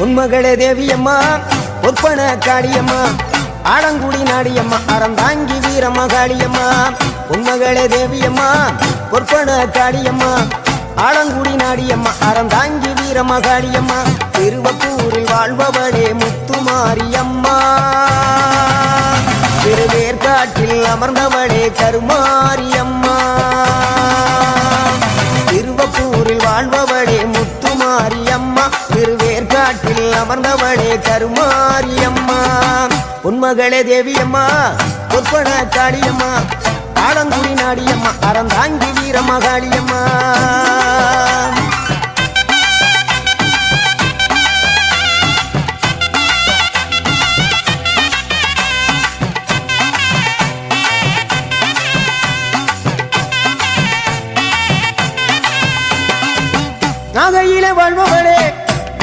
உன்மகளே தேவியம்மா ஒப்பன காளியம்மா ஆலங்குடி நாடியம்மா அறந்தாங்கி வீரம்மா காளியம்மா உன்மகளே தேவியம்மா ஒப்பன காளியம்மா ஆலங்குடி நாடியம்மா அறந்தாங்கி வீரம்மா காளியம்மா திருவப்பூரில் வாழ்பவளே முத்துமாரியம்மா. திருவேற்காட்டில் அமர்ந்தவளே கருமாரியம்மா. திருநாட்டில் அமர்ந்தவளே கருமாரியம்மா. பொன்மகளே தேவியம்மா பொற்பன காளியம்மா ஆலங்குடி நாடியம்மா அறந்தாங்கி வீரமகாளியம்மா நகையில வாழ்பவளே